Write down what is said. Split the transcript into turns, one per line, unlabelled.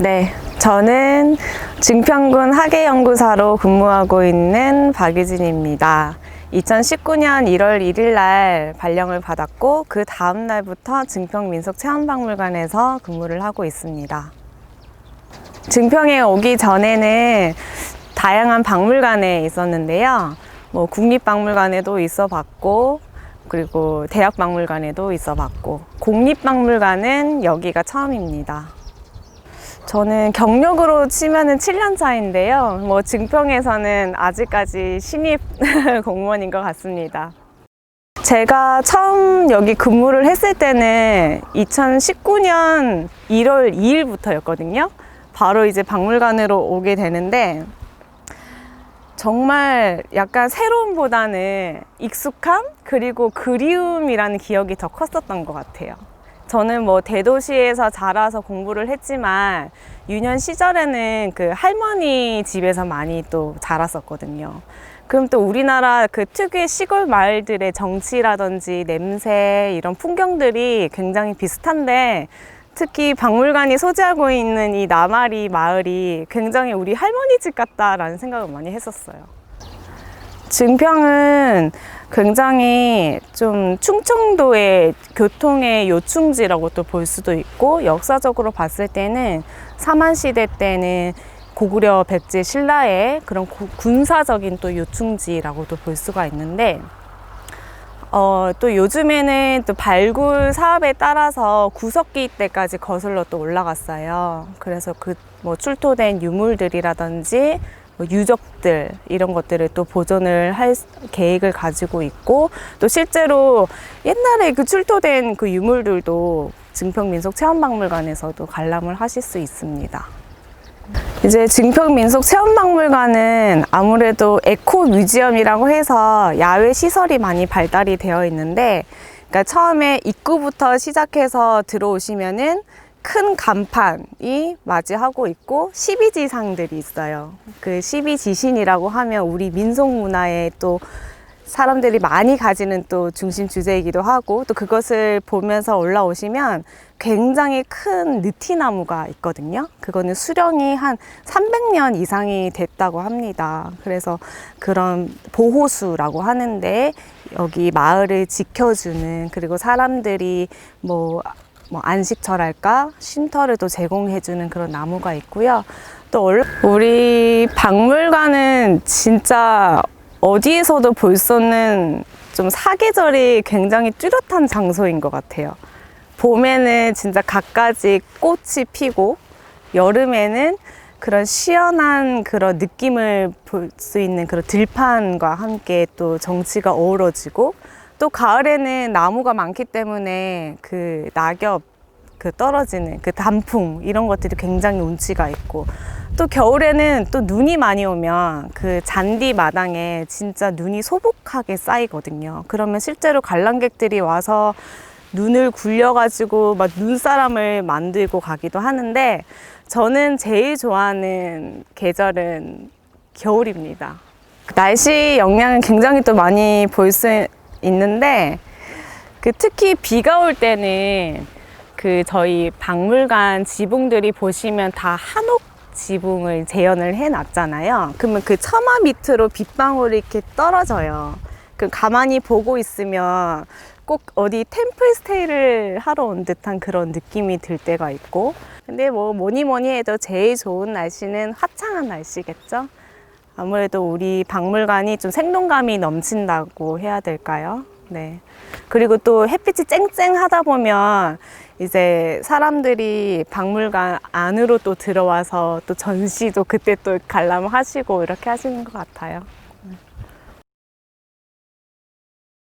네, 저는 증평군 학예연구사로 근무하고 있는 박유진입니다. 2019년 1월 1일 날 발령을 받았고 그 다음 날부터 증평 민속체험박물관에서 근무를 하고 있습니다. 증평에 오기 전에는 다양한 박물관에 있었는데요. 뭐 국립박물관에도 있어 봤고 그리고 대학박물관에도 있어 봤고 공립박물관은 여기가 처음입니다. 저는 경력으로 치면은 7년 차인데요. 뭐 증평에서는 아직까지 신입 공무원인 것 같습니다. 제가 처음 여기 근무를 했을 때는 2019년 1월 2일부터였거든요. 바로 이제 박물관으로 오게 되는데 정말 약간 새로움보다는 익숙함 그리고 그리움이라는 기억이 더 컸었던 것 같아요. 저는 뭐 대도시에서 자라서 공부를 했지만 유년 시절에는 그 할머니 집에서 많이 또 자랐었거든요. 그럼 또 우리나라 그 특유의 시골 마을들의 정치라든지 냄새 이런 풍경들이 굉장히 비슷한데 특히 박물관이 소재하고 있는 이 나마리 마을이 굉장히 우리 할머니 집 같다라는 생각을 많이 했었어요. 증평은 굉장히 좀 충청도의 교통의 요충지라고 또 볼 수도 있고 역사적으로 봤을 때는 사만시대 때는 고구려 백제 신라의 그런 고- 군사적인 또 요충지라고도 볼 수가 있는데 어, 또 요즘에는 또 발굴 사업에 따라서 구석기 때까지 거슬러 또 올라갔어요. 그래서 그 뭐 출토된 유물들이라든지 뭐 유적들 이런 것들을 또 보존을 할 계획을 가지고 있고 또 실제로 옛날에 그 출토된 그 유물들도 증평민속체험박물관에서도 관람을 하실 수 있습니다. 이제 증평민속체험박물관은 아무래도 에코 뮤지엄이라고 해서 야외 시설이 많이 발달이 되어 있는데, 그러니까 처음에 입구부터 시작해서 들어오시면은 큰 간판이 맞이하고 있고 12지상들이 있어요. 그 12지신이라고 하면 우리 민속 문화에 또 사람들이 많이 가지는 또 중심 주제이기도 하고 또 그것을 보면서 올라오시면 굉장히 큰 느티나무가 있거든요. 그거는 수령이 한 300년 이상이 됐다고 합니다. 그래서 그런 보호수라고 하는데 여기 마을을 지켜주는 그리고 사람들이 뭐, 뭐 안식처랄까 쉼터를 또 제공해주는 그런 나무가 있고요. 또 얼- 우리 박물관은 진짜 어디에서도 볼 수 없는 좀 사계절이 굉장히 뚜렷한 장소인 것 같아요. 봄에는 진짜 갖가지 꽃이 피고 여름에는 그런 시원한 그런 느낌을 볼 수 있는 그런 들판과 함께 또 정치가 어우러지고 또 가을에는 나무가 많기 때문에 그 낙엽 그 떨어지는 그 단풍 이런 것들이 굉장히 운치가 있고 또 겨울에는 또 눈이 많이 오면 그 잔디 마당에 진짜 눈이 소복하게 쌓이거든요. 그러면 실제로 관람객들이 와서 눈을 굴려가지고 막 눈사람을 만들고 가기도 하는데 저는 제일 좋아하는 계절은 겨울입니다. 날씨 영향은 굉장히 또 많이 볼 수 있는데 그 특히 비가 올 때는 그 저희 박물관 지붕들이 보시면 다 한옥 지붕을 재현을 해 놨잖아요. 그러면 그 처마 밑으로 빗방울이 이렇게 떨어져요. 그 가만히 보고 있으면 꼭 어디 템플 스테이를 하러 온 듯한 그런 느낌이 들 때가 있고. 근데 뭐 뭐니 뭐니 해도 제일 좋은 날씨는 화창한 날씨겠죠? 아무래도 우리 박물관이 좀 생동감이 넘친다고 해야 될까요? 네. 그리고 또 햇빛이 쨍쨍하다 보면 이제 사람들이 박물관 안으로 또 들어와서 또 전시도 그때 또 관람하시고 이렇게 하시는 것 같아요.